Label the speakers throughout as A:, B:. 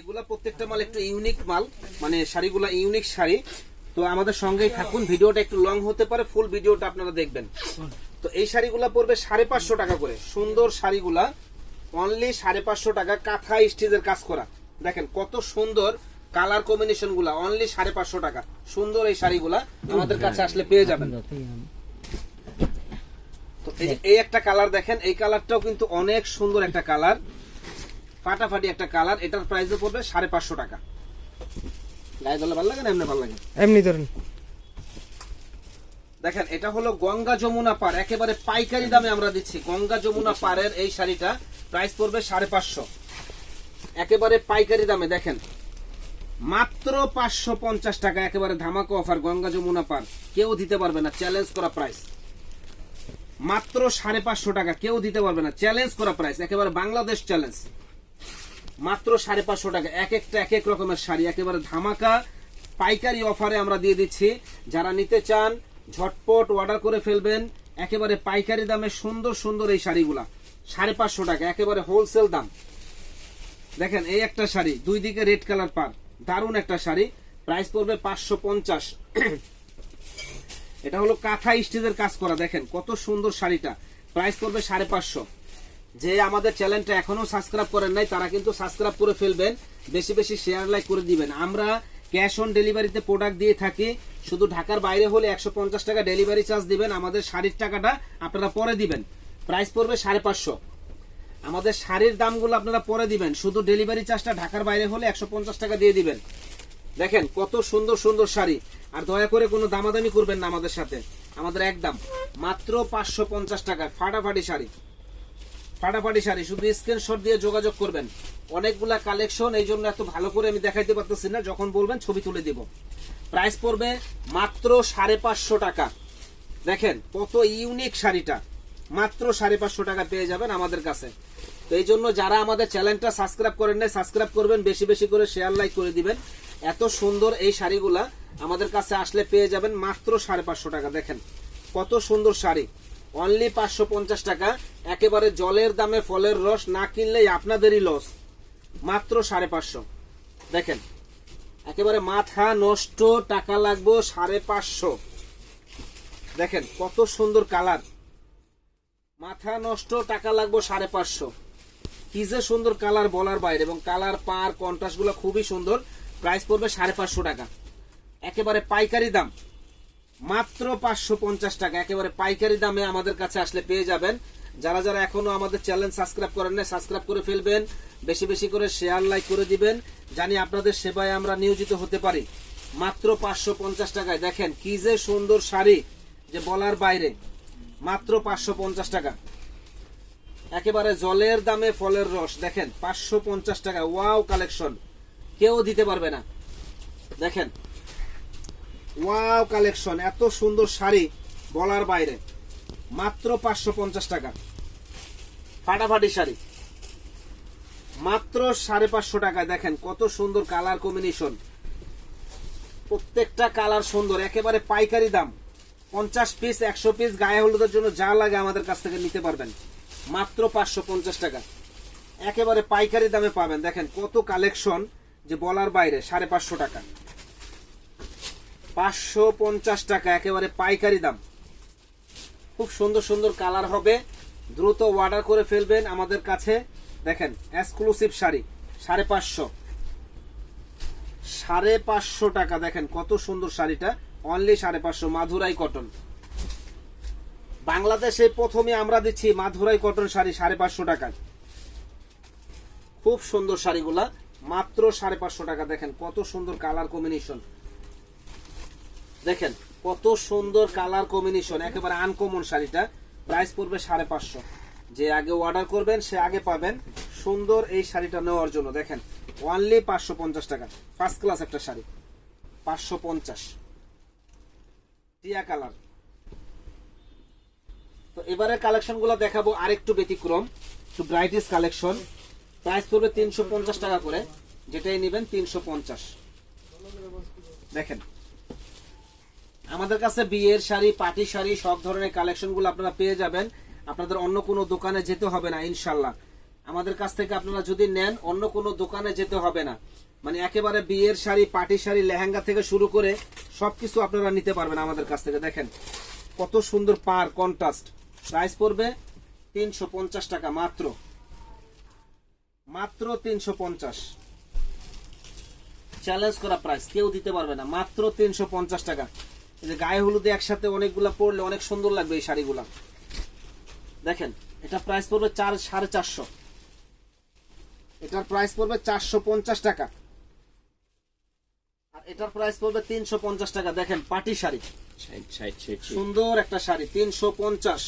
A: এগুলা প্রত্যেকটা মাল একটু ইউনিক মাল মানে শাড়িগুলা ইউনিক শাড়ি। তো আমাদের সঙ্গেই থাকুন, ভিডিওটা একটু লং হতে পারে ফুল ভিডিওটা আপনারা দেখবেন। তো এই শাড়িগুলা পড়বে সাড়ে পাঁচশো টাকা করে। সুন্দর শাড়িগুলা অনলি সাড়ে পাঁচশো টাকা, কাঁথা স্টিচের কাজ করা। দেখেন কত সুন্দর কালার কম্বিনেশনগুলা অনলি সাড়ে পাঁচশো টাকা। সুন্দর এই শাড়িগুলা আমাদের কাছে আসলে পেয়ে যাবেন। তো এই একটা কালার দেখেন, এই কালারটাও কিন্তু অনেক সুন্দর একটা কালার ফাটাফাটি একটা কালার এটার প্রাইস পড়বে সাড়ে পাঁচশো টাকা। গায়ে দলে ভালো লাগে না এমনি ভালো লাগে?
B: এমনি ধরেন।
A: দেখেন এটা হলো গঙ্গা যমুনা পার একেবারে পাইকারি দামে আমরা দিচ্ছি। গঙ্গা যমুনা পারের এই শাড়িটা প্রাইস পড়বে সাড়ে পাঁচশো। একেবারে পাইকারি দামে দেখেন। মাত্র পাঁচশো পঞ্চাশ টাকা একেবারে ধামাকা অফার গঙ্গা যমুনা পার। কেউ দিতে পারবে না চ্যালেঞ্জ করা প্রাইস মাত্র সাড়ে পাঁচশো টাকা কেউ দিতে পারবে না চ্যালেঞ্জ করা প্রাইস একেবারে বাংলাদেশ চ্যালেঞ্জ মাত্র সাড়ে পাঁচশো টাকা। এক একটা, এক এক রকমের শাড়ি, একেবারে ধামাকা পাইকারি অফারে আমরা দিয়ে দিচ্ছি। যারা নিতে চান, ঝটপট অর্ডার করে ফেলবেন। একেবারে পাইকারি দামে সুন্দর সুন্দর এই শাড়িগুলা। সাড়ে পাঁচশো টাকা, একেবারে হোলসেল দাম। দেখেন, এই একটা শাড়ি, দুই দিকে রেড কালার পার। দারুণ একটা শাড়ি। প্রাইস পড়বে পাঁচশো পঞ্চাশ। এটা হলো কাঁথা স্টিচের কাজ করা। দেখেন, কত সুন্দর শাড়িটা। প্রাইস পড়বে সাড়ে পাঁচশো। যে আমাদের চ্যানেলটা এখনও সাবস্ক্রাইব করেন নাই, তারা কিন্তু সাবস্ক্রাইব করে ফেলবেন। বেশি বেশি শেয়ার লাইক করে দিবেন। আমরা ক্যাশ অন ডেলিভারিতে প্রোডাক্ট দিয়ে থাকি। শুধু ঢাকার বাইরে হলে একশো পঞ্চাশ টাকা ডেলিভারি চার্জ দিবেন। আমাদের শাড়ির টাকাটা আপনারা পরে দিবেন। প্রাইস পড়বে সাড়ে পাঁচশো। আমাদের শাড়ির দামগুলো আপনারা পরে দিবেন। শুধু ডেলিভারি চার্জটা ঢাকার বাইরে হলে একশো পঞ্চাশ টাকা দিয়ে দিবেন। দেখেন কত সুন্দর সুন্দর শাড়ি। আর দয়া করে কোনো দামাদামি করবেন না আমাদের সাথে। আমাদের একদম মাত্র পাঁচশো পঞ্চাশ টাকা ফাটাফাটি শাড়ি। ফাটাফাটি শাড়ি, শুধু স্ক্রিনশট দিয়ে যোগাযোগ করবেন। অনেকগুলা কালেকশন এই জন্য এত ভালো করে আমি দেখাইতে পারতেছি না, যখন বলবেন ছবি তুলে দিব। প্রাইস পড়বে মাত্র সাড়ে পাঁচশো টাকা। দেখেন, কত ইউনিক শাড়িটা। মাত্র সাড়ে পাঁচশো টাকা পেয়ে যাবেন আমাদের কাছে। তো এই জন্য যারা আমাদের চ্যানেলটা সাবস্ক্রাইব করেন নাই সাবস্ক্রাইব করবেন, বেশি বেশি করে শেয়ার লাইক করে দিবেন। এত সুন্দর এই শাড়িগুলা আমাদের কাছে আসলে পেয়ে যাবেন মাত্র সাড়ে পাঁচশো টাকা। দেখেন, কত সুন্দর শাড়ি। অনলি পাঁচশো পঞ্চাশ টাকা। একেবারে জলের দামে ফলের রস না কিনলেই আপনাদেরই লস মাত্র সাড়ে পাঁচশো। দেখেন, একেবারে মাথা নষ্ট, টাকা লাগবো সাড়ে পাঁচশো। দেখেন, কত সুন্দর কালার। মাথা নষ্ট, টাকা লাগবো সাড়ে পাঁচশো। কি যে সুন্দর কালার বলার বাইরে, এবং কালার, পার কন্ট্রাস্টগুলো খুবই সুন্দর। প্রাইস পড়বে সাড়ে পাঁচশো টাকা। একেবারে পাইকারি দাম। মাত্র পাঁচশো পঞ্চাশ টাকা। একেবারে পাইকারি দামে আমাদের কাছে আসলে পেয়ে যাবেন। যারা যারা এখনও আমাদের চ্যানেল সাবস্ক্রাইব করেন না সাবস্ক্রাইব করে ফেলবেন। বেশি বেশি করে শেয়ার, লাইক করে দিবেন। জানি আপনাদের সেবায় আমরা নিয়োজিত হতে পারি। মাত্র পাঁচশো পঞ্চাশ টাকায়। দেখেন কি যে সুন্দর শাড়ি, যে বলার বাইরে। মাত্র পাঁচশো পঞ্চাশ টাকা। একেবারে জলের দামে ফলের রস। দেখেন, পাঁচশো পঞ্চাশ টাকা। Wow collection. কেউ দিতে পারবে না। দেখেন ওয়াও কালেকশন এত সুন্দর শাড়ি বলার বাইরে। মাত্র পাঁচশো পঞ্চাশ টাকা। ফাটাফাটি শাড়ি। মাত্র সাড়ে পাঁচশো টাকায় দেখেন কত সুন্দর কালার কম্বিনেশন প্রত্যেকটা কালার সুন্দর, একেবারে পাইকারি দাম। পঞ্চাশ পিস একশো পিস গায়ে হলুদের জন্য যা লাগে আমাদের কাছ থেকে নিতে পারবেন। মাত্র পাঁচশো পঞ্চাশ টাকা। একেবারে পাইকারি দামে পাবেন। দেখেন কত কালেকশন যে বলার বাইরে, সাড়ে পাঁচশো টাকা। পাঁচশো পঞ্চাশ টাকা, একেবারে পাইকারি দাম। খুব সুন্দর সুন্দর কালার হবে। দ্রুত অর্ডার করে ফেলবেন আমাদের কাছে। দেখেন, এক্সক্লুসিভ শাড়ি, সাড়ে পাঁচশো। সাড়ে পাঁচশো টাকা, দেখেন কত সুন্দর শাড়িটা। অনলি সাড়ে পাঁচশো, মাধুরাই কটন বাংলাদেশে প্রথমে আমরা দিচ্ছি মাধুরাই কটন শাড়ি সাড়ে পাঁচশো টাকা খুব সুন্দর শাড়িগুলা, মাত্র সাড়ে পাঁচশো টাকা, দেখেন কত সুন্দর কালার কম্বিনেশন। দেখেন, কত সুন্দর কালার কম্বিনেশন একেবারে আনকমন শাড়িটা। প্রাইস পড়বে সাড়ে পাঁচশো। যে আগে অর্ডার করবেন, সে আগে পাবেন। সুন্দর এই শাড়িটা নেওয়ার জন্য, দেখেন ওনলি পাঁচশো পঞ্চাশ টাকা। ফার্স্ট ক্লাস একটা শাড়ি। পাঁচশো পঞ্চাশ। টিয়া কালার তো এবারে কালেকশনগুলো দেখাবো আরেকটু ব্যতিক্রম। একটু ব্রাইটিস কালেকশন প্রাইস পড়বে তিনশো পঞ্চাশ টাকা করে। যেটাই নেবেন তিনশো পঞ্চাশ। দেখেন আমাদের কাছে বিয়ের শাড়ি পাটি শাড়ি, সব ধরনের কালেকশনগুলো আপনারা পেয়ে যাবেন। আপনাদের অন্য কোনো দোকানে যেতে হবে না ইনশাল্লাহ আমাদের কাছ থেকে আপনারা যদি নেন, অন্য কোনো দোকানে যেতে হবে না। মানে একেবারে বিয়ের শাড়ি পাটি শাড়ি, লেহেঙ্গা থেকে শুরু করে সবকিছু আপনারা নিতে পারবেন আমাদের কাছ থেকে। দেখেন, কত সুন্দর পার কন্ট্রাস্ট প্রাইস পড়বে তিনশো পঞ্চাশ টাকা মাত্র। মাত্র তিনশো পঞ্চাশ। চ্যালেঞ্জ করা প্রাইস কেউ দিতে পারবে না। মাত্র তিনশো পঞ্চাশ টাকা। যে গায়ে হলুদে একসাথে অনেকগুলা পরলে অনেক সুন্দর লাগবে এই শাড়িগুলা। দেখেন এটা প্রাইস পড়বে চার সাড়ে চারশো। এটার প্রাইস পড়বে চারশো পঞ্চাশ টাকা। আর এটার প্রাইস পড়বে তিনশো পঞ্চাশ টাকা। দেখেন পাটি শাড়ি। সুন্দর একটা শাড়ি তিনশো পঞ্চাশ।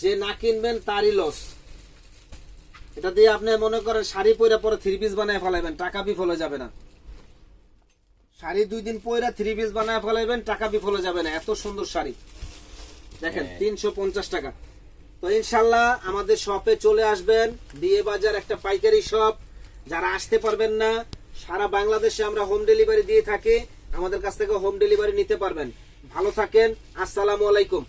A: যে না কিনবেন তারই লস এটা দিয়ে আপনি মনে করেন শাড়ি পরে পরে থ্রি পিস বানায় ফেলাইবেন টাকা বিফলে যাবে না। শাড়ি দুই দিন পরে থ্রি পিস বানায় ফেলাইবেন টাকা বিফলে যাবে না। এত সুন্দর শাড়ি। দেখেন
B: হ্যাঁ।
A: তিনশো পঞ্চাশ টাকা। তো ইনশাল্লাহ আমাদের শপে চলে আসবেন। বিয়ে বাজার একটা পাইকারি শপ যারা আসতে পারবেন না সারা বাংলাদেশে আমরা হোম ডেলিভারি দিয়ে থাকি। আমাদের কাছ থেকে হোম ডেলিভারি নিতে পারবেন। ভালো থাকেন আসসালামু আলাইকুম।